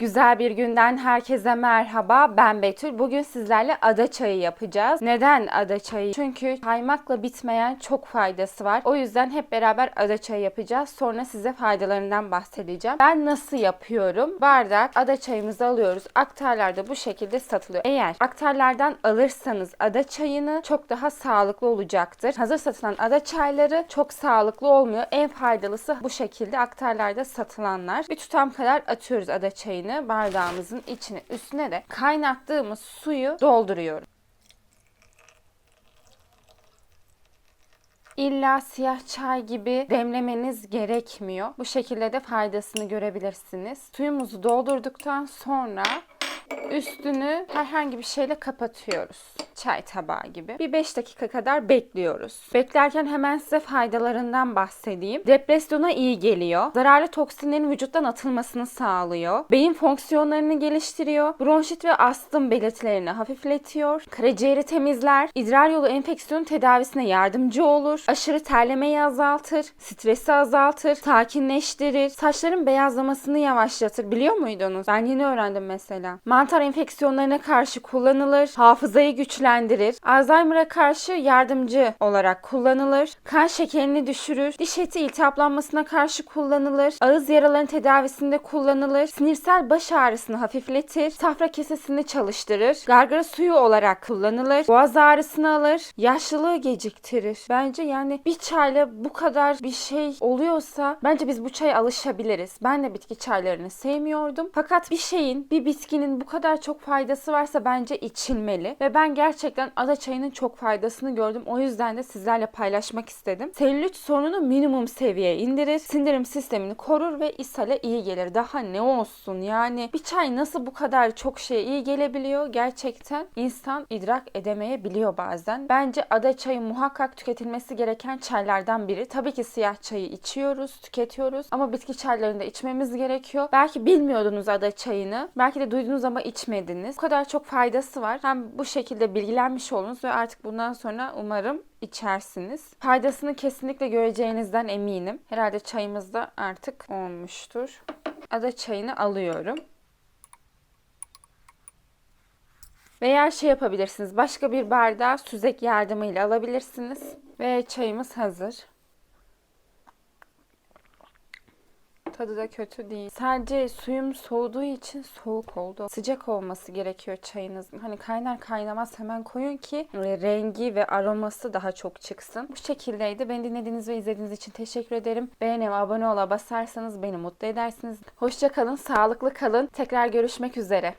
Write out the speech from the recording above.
Güzel bir günden herkese merhaba. Ben Betül. Bugün sizlerle ada çayı yapacağız. Neden ada çayı? Çünkü kaymakla bitmeyen çok faydası var. O yüzden hep beraber ada çayı yapacağız. Sonra size faydalarından bahsedeceğim. Ben nasıl yapıyorum? Bardak ada çayımızı alıyoruz. Aktarlarda bu şekilde satılıyor. Eğer aktarlardan alırsanız ada çayını çok daha sağlıklı olacaktır. Hazır satılan ada çayları çok sağlıklı olmuyor. En faydalısı bu şekilde aktarlarda satılanlar. Bir tutam kadar atıyoruz ada çayını bardağımızın içine. Üstüne de kaynattığımız suyu dolduruyoruz. İlla siyah çay gibi demlemeniz gerekmiyor. Bu şekilde de faydasını görebilirsiniz. Suyumuzu doldurduktan sonra üstünü herhangi bir şeyle kapatıyoruz. Çay tabağı gibi. Bir 5 dakika kadar bekliyoruz. Beklerken hemen size faydalarından bahsedeyim. Depresyona iyi geliyor. Zararlı toksinlerin vücuttan atılmasını sağlıyor. Beyin fonksiyonlarını geliştiriyor. Bronşit ve astım belirtilerini hafifletiyor. Karaciğeri temizler. İdrar yolu enfeksiyonu tedavisine yardımcı olur. Aşırı terlemeyi azaltır. Stresi azaltır. Sakinleştirir. Saçların beyazlamasını yavaşlatır. Biliyor muydunuz? Ben yeni öğrendim mesela. Mantar enfeksiyonlarına karşı kullanılır. Hafızayı güçlendirir. Alzheimer'a karşı yardımcı olarak kullanılır. Kan şekerini düşürür. Diş eti iltihaplanmasına karşı kullanılır. Ağız yaralarının tedavisinde kullanılır. Sinirsel baş ağrısını hafifletir. Safra kesesini çalıştırır. Gargara suyu olarak kullanılır. Boğaz ağrısını alır. Yaşlılığı geciktirir. Bence yani bir çayla bu kadar bir şey oluyorsa bence biz bu çaya alışabiliriz. Ben de bitki çaylarını sevmiyordum. Fakat bir şeyin, bir bitkinin bu kadar çok faydası varsa bence içilmeli. Ve ben gerçekten ada çayının çok faydasını gördüm. O yüzden de sizlerle paylaşmak istedim. Selülit sorununu minimum seviyeye indirir. Sindirim sistemini korur ve ishale iyi gelir. Daha ne olsun yani. Bir çay nasıl bu kadar çok şeye iyi gelebiliyor? Gerçekten insan idrak edemeyebiliyor bazen. Bence ada çayı muhakkak tüketilmesi gereken çaylardan biri. Tabii ki siyah çayı içiyoruz, tüketiyoruz ama bitki çaylarını da içmemiz gerekiyor. Belki bilmiyordunuz ada çayını. Belki de duydunuz ama içmediniz. Bu kadar çok faydası var. Hem bu şekilde bilgilenmiş olunuz ve artık bundan sonra umarım içersiniz. Faydasını kesinlikle göreceğinizden eminim. Herhalde çayımız da artık olmuştur. Ada çayını alıyorum. Veya şey yapabilirsiniz. Başka bir bardağı süzek yardımıyla alabilirsiniz. Ve çayımız hazır. Tadı da kötü değil. Sadece suyum soğuduğu için soğuk oldu. Sıcak olması gerekiyor çayınızın. Hani kaynar kaynamaz hemen koyun ki e, rengi ve aroması daha çok çıksın. Bu şekildeydi. Beni dinlediğiniz ve izlediğiniz için teşekkür ederim. Beğene abone ola basarsanız beni mutlu edersiniz. Hoşça kalın, sağlıklı kalın. Tekrar görüşmek üzere.